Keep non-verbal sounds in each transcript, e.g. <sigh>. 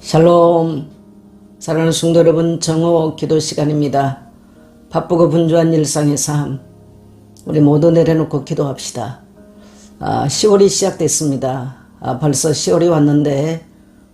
샬롬 사랑하는 성도 여러분 정오 기도 시간입니다. 바쁘고 분주한 일상의 삶 우리 모두 내려놓고 기도합시다. 아, 10월이 시작됐습니다. 아, 벌써 10월이 왔는데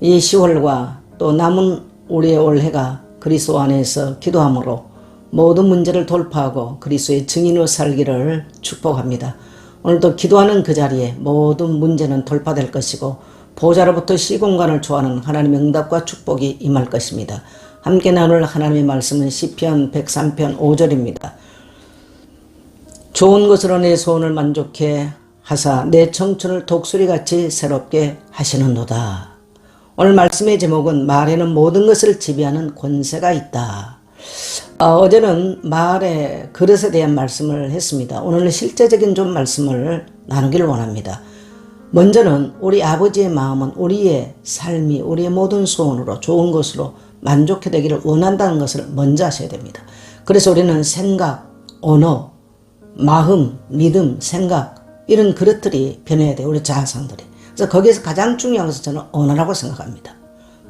이 10월과 또 남은 우리의 올해가 그리스도 안에서 기도함으로 모든 문제를 돌파하고 그리스도의 증인으로 살기를 축복합니다. 오늘도 기도하는 그 자리에 모든 문제는 돌파될 것이고 보좌로부터 시공간을 좋아하는 하나님의 응답과 축복이 임할 것입니다. 함께 나눌 하나님의 말씀은 시편 103편 5절입니다. 좋은 것으로 내 소원을 만족해 하사 내 청춘을 독수리같이 새롭게 하시는도다. 오늘 말씀의 제목은 말에는 모든 것을 지배하는 권세가 있다. 어, 제는 말의 그릇에 대한 말씀을 했습니다. 오늘은 실제적인 좀 말씀을 나누기를 원합니다. 먼저는 우리 아버지의 마음은 우리의 삶이 우리의 모든 소원으로 좋은 것으로 만족해 되기를 원한다는 것을 먼저 하셔야 됩니다. 그래서 우리는 생각, 언어, 마음, 믿음, 생각 이런 그릇들이 변해야 돼요. 우리 자아상들이. 그래서 거기에서 가장 중요한 것은 저는 언어라고 생각합니다.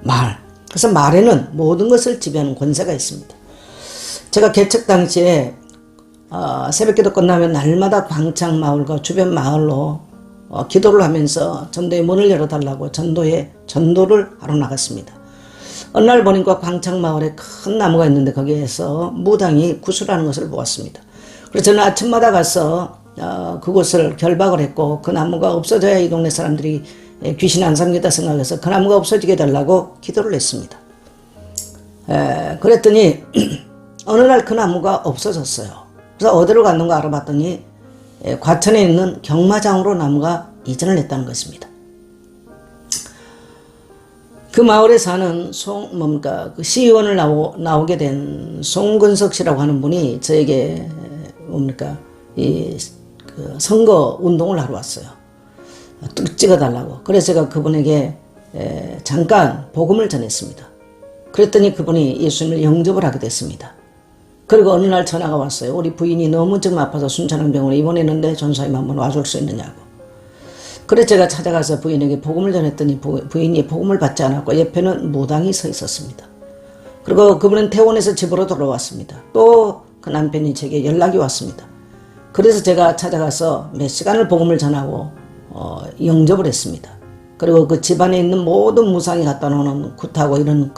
말. 그래서 말에는 모든 것을 지배하는 권세가 있습니다. 제가 개척 당시에 어, 새벽기도 끝나면 날마다 광창 마을과 주변 마을로 어, 기도를 하면서 전도의 문을 열어달라고 전도에 전도를 하러 나갔습니다. 어느 날 보니까 광창 마을에 큰 나무가 있는데 거기에서 무당이 구슬하는 것을 보았습니다. 그래서 저는 아침마다 가서 어, 그곳을 결박을 했고 그 나무가 없어져야 이 동네 사람들이 귀신 안 삼겠다 생각해서 그 나무가 없어지게 달라고 기도를 했습니다. 에, 그랬더니 <clears throat> 어느 날 그 나무가 없어졌어요. 그래서 어디로 갔는가 알아봤더니 에, 과천에 있는 경마장으로 나무가 이전을 했다는 것입니다. 그 마을에 사는 송 뭡니까 그 시의원을 나오, 나오게 된 송근석 씨라고 하는 분이 저에게 뭡니까 이 그 선거 운동을 하러 왔어요. 뚝 찍어달라고. 그래서 제가 그분에게 에, 잠깐 복음을 전했습니다. 그랬더니 그분이 예수님을 영접을 하게 됐습니다. 그리고 어느 날 전화가 왔어요. 우리 부인이 너무 좀 아파서 순천향병원에 입원했는데 전사님 한번 와줄 수 있느냐고. 그래서 제가 찾아가서 부인에게 복음을 전했더니 부, 부인이 복음을 받지 않았고 옆에는 무당이 서 있었습니다. 그리고 그분은 퇴원해서 집으로 돌아왔습니다. 또 그 남편이 제게 연락이 왔습니다. 그래서 제가 찾아가서 몇 시간을 복음을 전하고 어, 영접을 했습니다. 그리고 그 집안에 있는 모든 무상이 갖다 놓는 굿하고 이런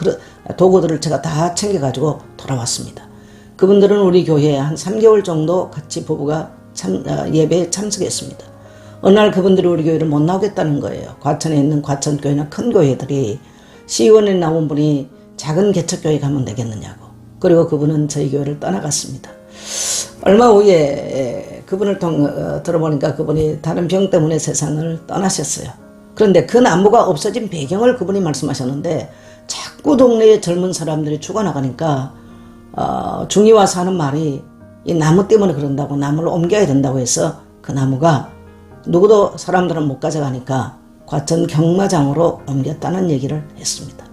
도구들을 제가 다 챙겨가지고 돌아왔습니다. 그분들은 우리 교회에 한 3개월 정도 같이 부부가 참, 어, 예배에 참석했습니다. 어느 날 그분들이 우리 교회를 못 나오겠다는 거예요. 과천에 있는 과천교회나 큰 교회들이 시의원에 나온 분이 작은 개척교회 가면 되겠느냐고. 그리고 그분은 저희 교회를 떠나갔습니다. 얼마 후에 그분을 통, 어, 들어보니까 그분이 다른 병 때문에 세상을 떠나셨어요. 그런데 그 나무가 없어진 배경을 그분이 말씀하셨는데 자꾸 동네에 젊은 사람들이 죽어나가니까 어, 중이 와서 하는 말이 이 나무 때문에 그런다고 나무를 옮겨야 된다고 해서 그 나무가 누구도 사람들은 못 가져가니까 과천 경마장으로 옮겼다는 얘기를 했습니다.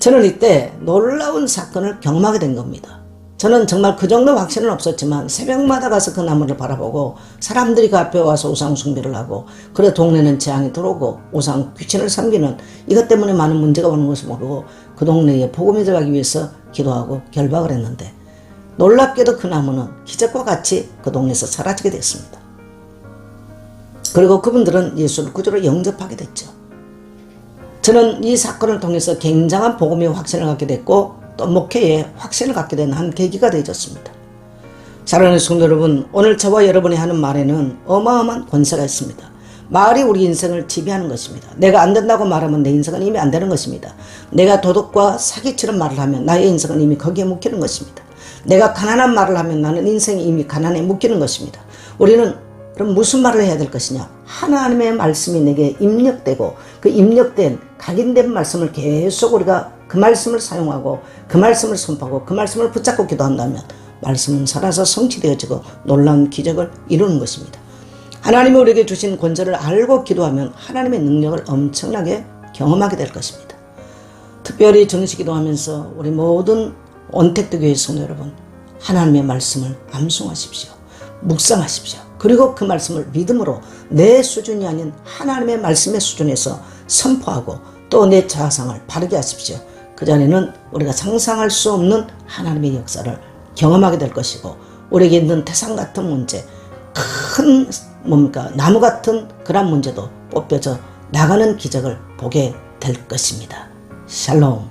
저는 이때 놀라운 사건을 경험하게 된 겁니다. 저는 정말 그 정도 확신은 없었지만 새벽마다 가서 그 나무를 바라보고 사람들이 그 앞에 와서 우상 숭배를 하고 그래 동네는 재앙이 들어오고 우상 귀신을 섬기는 이것 때문에 많은 문제가 오는 것을 모르고 그 동네에 복음이 들어가기 위해서 기도하고 결박을 했는데 놀랍게도 그 나무는 기적과 같이 그 동네에서 사라지게 됐습니다. 그리고 그분들은 예수를 구주로 영접하게 됐죠. 저는 이 사건을 통해서 굉장한 복음의 확신을 갖게 됐고 또 목회에 확신을 갖게 된 한 계기가 되어졌습니다. 사랑하는 성도 여러분, 오늘 저와 여러분이 하는 말에는 어마어마한 권세가 있습니다. 말이 우리 인생을 지배하는 것입니다. 내가 안 된다고 말하면 내 인생은 이미 안 되는 것입니다. 내가 도덕과 사기처럼 말을 하면 나의 인생은 이미 거기에 묶이는 것입니다. 내가 가난한 말을 하면 나는 인생이 이미 가난에 묶이는 것입니다. 우리는 그럼 무슨 말을 해야 될 것이냐? 하나님의 말씀이 내게 입력되고 그 입력된 각인된 말씀을 계속 우리가 그 말씀을 사용하고 그 말씀을 선포하고 그 말씀을 붙잡고 기도한다면 말씀은 살아서 성취되어지고 놀라운 기적을 이루는 것입니다. 하나님이 우리에게 주신 권세를 알고 기도하면 하나님의 능력을 엄청나게 경험하게 될 것입니다. 특별히 정식 기도하면서 우리 모든 온택도 교회 성도 여러분 하나님의 말씀을 암송하십시오. 묵상하십시오. 그리고 그 말씀을 믿음으로 내 수준이 아닌 하나님의 말씀의 수준에서 선포하고 또 내 자상을 바르게 하십시오. 그 자리는 우리가 상상할 수 없는 하나님의 역사를 경험하게 될 것이고 우리에게 있는 태산 같은 문제, 큰 뭡니까 나무 같은 그런 문제도 뽑혀져 나가는 기적을 보게 될 것입니다. 샬롬.